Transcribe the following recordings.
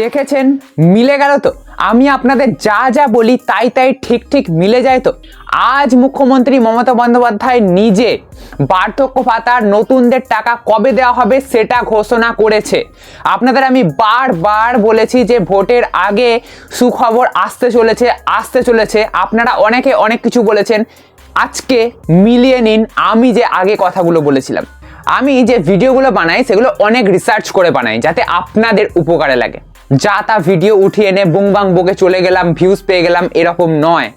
দেখেছেন? মিলে গেল তো। আমি আপনাদের যা যা বলি, তাই তাই ঠিক ঠিক মিলে যায় তো। আজ মুখ্যমন্ত্রী মমতা বন্দ্যোপাধ্যায় নিজে বার্ধক্য ভাতার নতুনদের টাকা কবে দেওয়া হবে সেটা ঘোষণা করেছে। আপনাদের আমি বারবার বলেছি যে ভোটের আগে সুখবর আসতে চলেছে আসতে চলেছে। আপনারা অনেকে অনেক কিছু বলেছেন। আজকে মিলিয়ে নিন, আমি যে আগে কথাগুলো বলেছিলাম। আমি যে ভিডিওগুলো বানাই, সেগুলো অনেক রিসার্চ করে বানাই, যাতে আপনাদের উপকারে লাগে। যা তা ভিডিও উঠিয়ে এনে বুংবাং বকে চলে গেলাম ভিউজ পেয়ে গেলাম, এরকম নয়।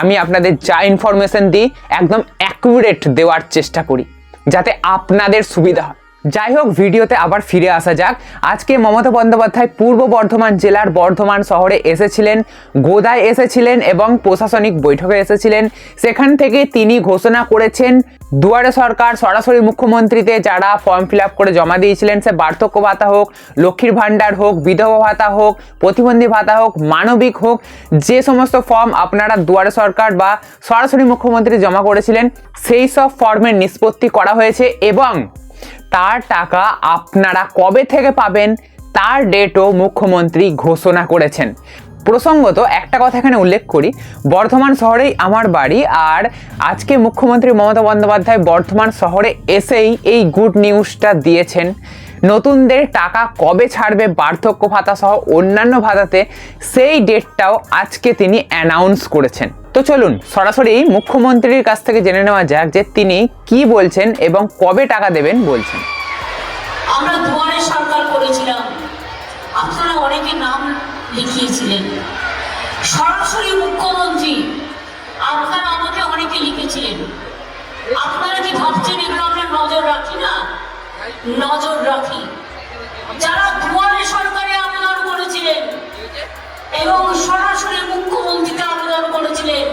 আমি আপনাদের যা ইনফরমেশন দিই, একদম অ্যাকুরেট দেওয়ার চেষ্টা করি, যাতে আপনাদের সুবিধা হয়। যাই হোক ভিডিওতে আবার ফিরে আসা যাক। আজকে মমতা বন্দ্যোপাধ্যায় পূর্ব বর্ধমান জেলার বর্ধমান শহরে এসেছিলেন, গোদায় এসেছিলেন এবং প্রশাসনিক বৈঠকে এসেছিলেন। সেখান থেকে তিনি ঘোষণা করেছেন, দুয়ারে সরকার সরাসরি মুখ্যমন্ত্রীতে যারা ফর্ম ফিল আপ করে জমা দিয়েছিলেন, সে বার্ধক্য ভাতা হোক, লক্ষ্মীর ভাণ্ডার হোক, বিধবা ভাতা হোক, প্রতিবন্ধী ভাতা হোক, মানবিক হোক, যে সমস্ত ফর্ম আপনারা দুয়ারে সরকার বা সরাসরি মুখ্যমন্ত্রী জমা করেছিলেন, সেই সব ফর্মের নিষ্পত্তি করা হয়েছে এবং তার টাকা আপনারা কবে থেকে পাবেন তার ডেটও মুখ্যমন্ত্রী ঘোষণা করেছেন। প্রসঙ্গত একটা কথা এখানে উল্লেখ করি, বর্ধমান শহরেই আমার বাড়ি আর আজকে মুখ্যমন্ত্রী মমতা বন্দ্যোপাধ্যায় বর্ধমান শহরে এসেই এই গুড নিউজটা দিয়েছেন। নতুনদের টাকা কবে ছাড়বে, বার্ধক্য ভাতা সহ অন্যান্য ভাতাতে সেই ডেটটাও আজকে তিনি অ্যানাউন্স করেছেন। তো চলুন সরাসরি মুখ্যমন্ত্রীর কাছ থেকে জেনে নেওয়া যাক যে তিনি কি বলছেন এবং কবে টাকা দেবেন বলছেন। আমরা দুয়ারে সরকার করেছিলাম। আপনারা অনেকে নাম লিখিয়েছিলেন। সরাসরি মুখ্যমন্ত্রী, আপনারা আমাকে অনেকে লিখেছিলেন। আপনারা কি ভাবছেন এগুলো আমরা নজর রাখি না? নজর রাখি। যারা দুয়ারে সরকারে আবেদন করেছিলেন এবং সরাসরি মুখ্যমন্ত্রীকে আবেদন করেছিলেন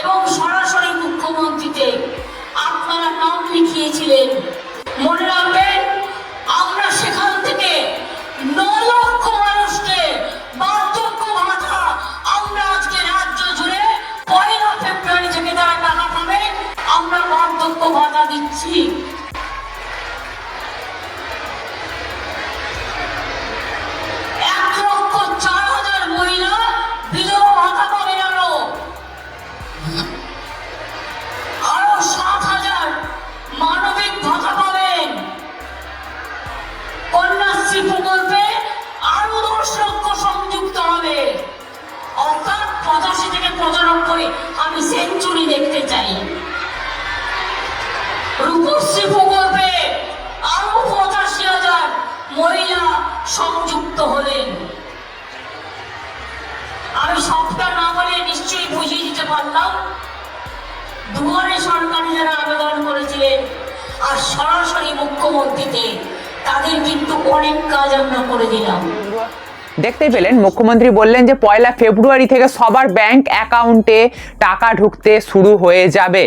এবং সরাসরি মুখ্যমন্ত্রীতে আপনারা নাম লিখিয়েছিলেন। মনে রাখবেন রূপশ্রী প্রকল্পে আরও পঁচাশি হাজার মহিলা সংযুক্ত হলেন। আমি সবটা না বলে নিশ্চয়ই বুঝিয়ে দিতে পারলাম। দুয়ারে সরকারি যারা আবেদন করেছিলেন আর সরাসরি মুখ্যমন্ত্রীতে, তাদের কিন্তু অনেক কাজ আমরা করে দিলাম। দেখতেই পেলেন, মুখ্যমন্ত্রী বললেন যে পয়লা ফেব্রুয়ারি থেকে সবার ব্যাংক অ্যাকাউন্টে টাকা ঢুকতে শুরু হয়ে যাবে।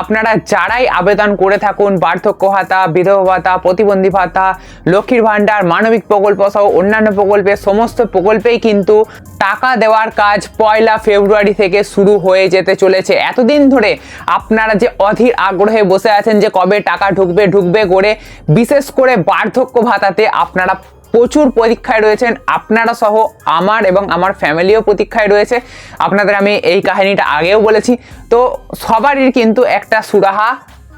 আপনারা যারাই আবেদন করে থাকুন, বার্ধক্য ভাতা, বিধবা ভাতা, প্রতিবন্ধী ভাতা, লক্ষ্মীর ভাণ্ডার, মানবিক প্রকল্প সহ অন্যান্য প্রকল্পে সমস্ত প্রকল্পেই কিন্তু টাকা দেওয়ার কাজ পয়লা ফেব্রুয়ারি থেকে শুরু হয়ে যেতে চলেছে। এতদিন ধরে আপনারা যে অধীর আগ্রহে বসে আছেন যে কবে টাকা ঢুকবে ঢুকবে করে বিশেষ করে বার্ধক্য ভাতাতে আপনারা প্রচুর পরীক্ষায় রয়েছেন। আপনারা সহ আমার এবং আমার ফ্যামিলিও প্রতীক্ষায় রয়েছে। আপনাদের আমি এই কাহিনীটা আগেও বলেছি। তো সবারই কিন্তু একটা সুরাহা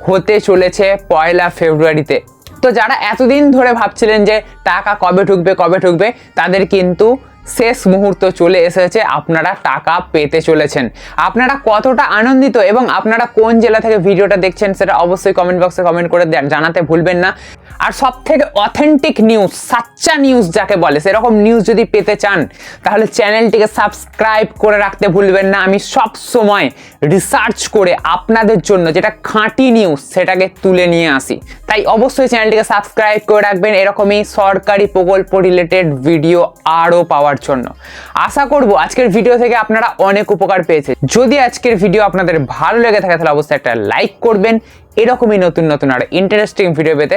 হতে চলেছে পয়লা ফেব্রুয়ারিতে। তো যারা এতদিন ধরে ভাবছিলেন যে টাকা কবে ঢুকবে কবে ঢুকবে, তাদের কিন্তু শেষ মুহূর্ত চলে এসেছে। আপনারা টাকা পেতে চলেছেন। আপনারা কতটা আনন্দিত এবং আপনারা কোন জেলা থেকে ভিডিওটা দেখছেন সেটা অবশ্যই কমেন্ট বক্সে কমেন্ট করে জানাতে ভুলবেন না। আর সব থেকে অথেন্টিক নিউজ সাচ্চা নিউজ যাকে বলে, সেরকম নিউজ যদি পেতে চান, তাহলে চ্যানেলটিকে সাবস্ক্রাইব করে রাখতে ভুলবেন না। আমি সব সময় রিসার্চ করে আপনাদের জন্য যেটা খাঁটি নিউজ সেটাকে তুলে নিয়ে আসি। তাই অবশ্যই চ্যানেলটিকে সাবস্ক্রাইব করে রাখবেন। এরকমই সরকারি প্রকল্প রিলেটেড ভিডিও আরও পাওয়ার জন্য। আশা করব আজকের ভিডিও থেকে আপনারা অনেক উপকার পেয়েছে যদি আজকের ভিডিও আপনাদের ভালো লেগে থাকে, তাহলে অবশ্যই একটা লাইক করবেন। এরকমই নতুন নতুন আর ইন্টারেস্টিং ভিডিও পেতে